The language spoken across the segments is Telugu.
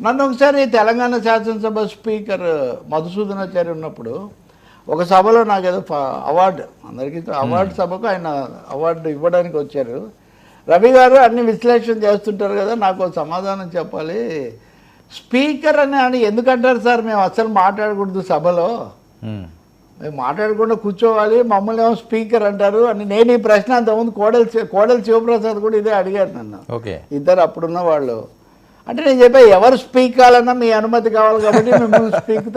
నన్ను ఒకసారి తెలంగాణ శాసనసభ స్పీకర్ మధుసూదనాచారి ఉన్నప్పుడు ఒక సభలో నాకు ఏదో అవార్డు అందరికీ అవార్డు సభకు ఆయన అవార్డు ఇవ్వడానికి వచ్చారు. రవి గారు అన్ని విశ్లేషణ చేస్తుంటారు కదా నాకు సమాధానం చెప్పాలి. స్పీకర్ అని అని ఎందుకంటారు సార్? మేము అసలు మాట్లాడకూడదు సభలో. ఉమ్. మేము మాట్లాడకుండా కూర్చోవాలి మమ్మల్ని ఏమో స్పీకర్ అంటారు అని నేను ఈ ప్రశ్న అంతకుముందు కోడలి కోడలి శివప్రసాద్ కూడా ఇదే అడిగారు నన్ను. ఓకే ఇద్దరు అప్పుడున్న వాళ్ళు. అంటే నేను చెప్పా ఎవరు స్పీక్ కావాలన్నా మీ అనుమతి కావాలి కాబట్టి మిమ్మల్ని స్పీక్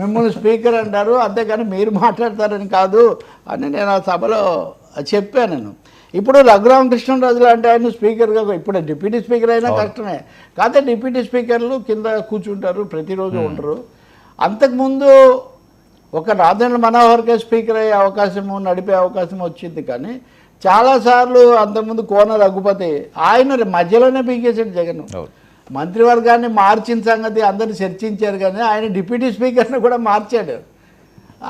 మిమ్మల్ని స్పీకర్ అంటారు అంతేకాని మీరు మాట్లాడతారని కాదు అని నేను ఆ సభలో చెప్పాను నేను. ఇప్పుడు రఘురామకృష్ణరాజు లాంటి ఆయన స్పీకర్గా ఇప్పుడు డిప్యూటీ స్పీకర్ అయినా కష్టమే. కాకపోతే డిప్యూటీ స్పీకర్లు కింద కూర్చుంటారు ప్రతిరోజు ఉండరు. అంతకుముందు ఒక రాజేంద్ర మనోహర్కే స్పీకర్ అయ్యే అవకాశము నడిపే అవకాశం వచ్చింది కానీ చాలాసార్లు అంతకుముందు కోన రఘుపతి ఆయన మధ్యలోనే పీకేసాడు జగన్. మంత్రివర్గాన్ని మార్చిన సంగతి అందరూ చర్చించారు కానీ ఆయన డిప్యూటీ స్పీకర్ని కూడా మార్చాడు.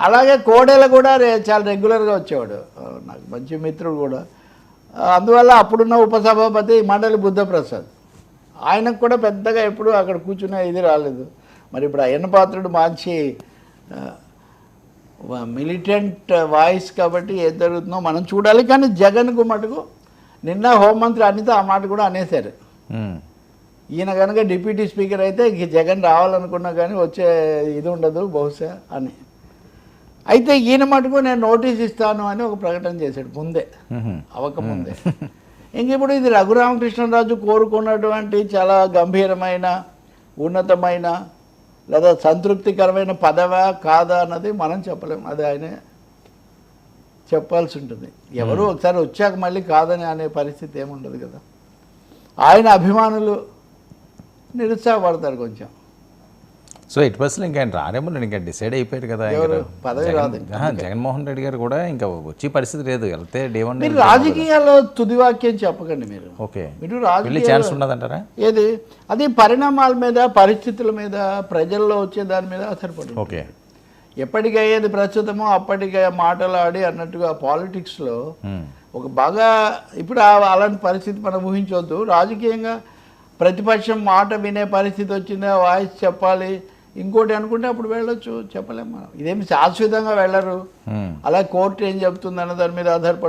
అలాగే కోడెల కూడా చాలా రెగ్యులర్గా వచ్చేవాడు. నాకు మంచి మిత్రుడు కూడా. అందువల్ల అప్పుడున్న ఉపసభాపతి మండలి బుద్ధప్రసాద్. ఆయనకు కూడా పెద్దగా ఎప్పుడు అక్కడ కూర్చునే ఇది రాలేదు. మరి ఇప్పుడు అయ్యన్న పాత్రుడు మంచి మిలిటెంట్ వాయిస్ కాబట్టి ఏం జరుగుతుందో మనం చూడాలి. కానీ జగన్కు మటుకు నిన్న హోంమంత్రి అనిత ఆ మాట కూడా అనేశారు. ఈయన కనుక డిప్యూటీ స్పీకర్ అయితే జగన్ రావాలనుకున్నా కానీ వచ్చే ఇది ఉండదు బహుశా అని. అయితే ఈయన మటుకు నేను నోటీస్ ఇస్తాను అని ఒక ప్రకటన చేశాడు ముందే ఉహుం. అవ్వకముందే ఇంక ఇప్పుడు ఇది రఘురామకృష్ణరాజు కోరుకున్నటువంటి చాలా గంభీరమైన ఉన్నతమైన లేదా సంతృప్తికరమైన పదవా కాదా అన్నది మనం చెప్పలేం. అది ఆయనే చెప్పాల్సి ఉంటుంది. ఎవరు ఒకసారి వచ్చాక మళ్ళీ కాదని అనే పరిస్థితి ఏముండదు కదా. ఆయన అభిమానులు నిరుత్సాహపడతారు కొంచెం. సో ఎయిట్ పర్సెంట్ ఇంకా ఆయన రారేమో ఇంకా డిసైడ్ అయిపోయారు కదా? పదవి రాదు. జగన్మోహన్ రెడ్డి గారు కూడా ఇంకా వచ్చే పరిస్థితి లేదు. వెళ్తే డే వన్ మీరు రాజకీయాల్లో తుది వాక్యం చెప్పకండి మీరు. ఓకే. మీరు రాజకీయ ఛాన్స్ ఉన్నదంటారా? ఏది? అది పరిణామాల మీద పరిస్థితుల మీద ప్రజల్లో వచ్చే దాని మీద ఆధారపడి. ఓకే. ఎప్పటికయ్యేది ప్రస్తుతమో అప్పటికే మాటలాడి అన్నట్టుగా పాలిటిక్స్లో. ఒక బాగా ఇప్పుడు అలాంటి పరిస్థితి మనం ఊహించవద్దు రాజకీయంగా ప్రతిపక్షం మాట వినే పరిస్థితి వచ్చిందా? వాయిస్ చెప్పాలి. ఇంకోటి అనుకుంటే అప్పుడు వెళ్ళొచ్చు. చెప్పలేం మనం. ఇదేమి శాశ్వతంగా వెళ్ళరు. అలా కోర్టు ఏం చెప్తుంది అన్న దాని మీద ఆధారపడి